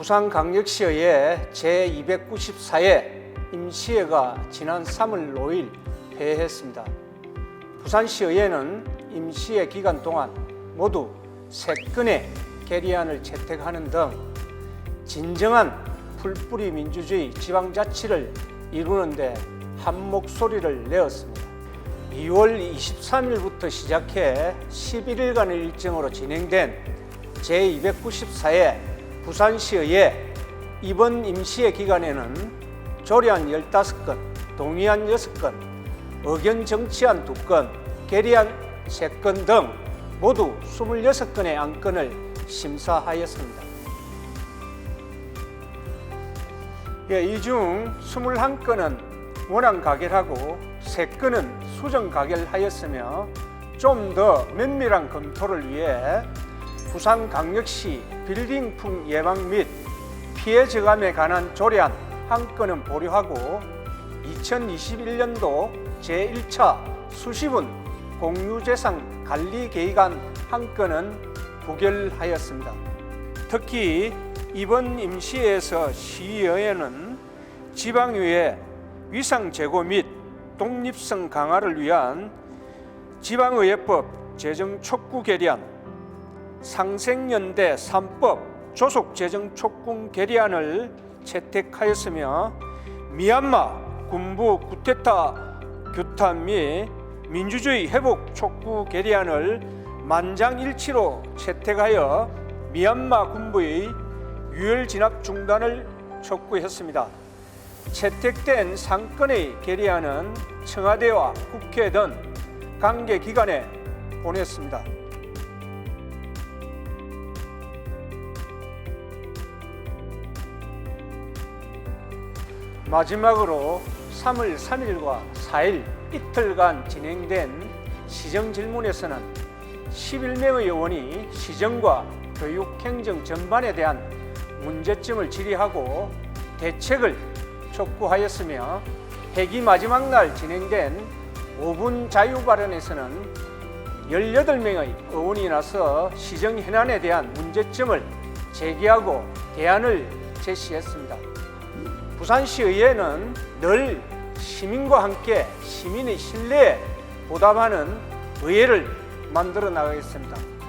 부산광역시의회 제294회 임시회가 지난 3월 5일 폐회했습니다. 부산시의회는 임시회 기간 동안 모두 3건의 결의안을 채택하는 등 진정한 풀뿌리 민주주의 지방자치를 이루는데 한 목소리를 내었습니다. 2월 23일부터 시작해 11일간의 일정으로 진행된 제294회 부산시의회 이번 임시회 기간에는 조례안 15건, 동의안 6건, 의견 정치안 2건, 결의안 3건 등 모두 26건의 안건을 심사하였습니다. 예, 이중 21건은 원안 가결하고 3건은 수정 가결하였으며 좀 더 면밀한 검토를 위해 부산광역시 빌딩풍 예방 및 피해 저감에 관한 조례안 한 건은 보류하고 2021년도 제1차 수시분 공유재산 관리 계획안 한 건은 부결하였습니다. 특히 이번 임시회에서 시의회는 지방의회 위상 제고 및 독립성 강화를 위한 지방의회법 제정 촉구 결의안, 상생연대 3법 조속 제정 촉구 결의안을 채택하였으며 미얀마 군부 구테타 규탄 및 민주주의 회복 촉구 결의안을 만장일치로 채택하여 미얀마 군부의 유혈 진압 중단을 촉구했습니다. 채택된 상건의 결의안은 청와대와 국회 등 관계 기관에 보냈습니다. 마지막으로 3월 3일과 4일 이틀간 진행된 시정 질문에서는 11명의 의원이 시정과 교육 행정 전반에 대한 문제점을 질의하고 대책을 촉구하였으며 회기 마지막 날 진행된 5분 자유 발언에서는 18명의 의원이 나서 시정 현안에 대한 문제점을 제기하고 대안을 제시했습니다. 부산시의회는 늘 시민과 함께 시민의 신뢰에 보답하는 의회를 만들어 나가겠습니다.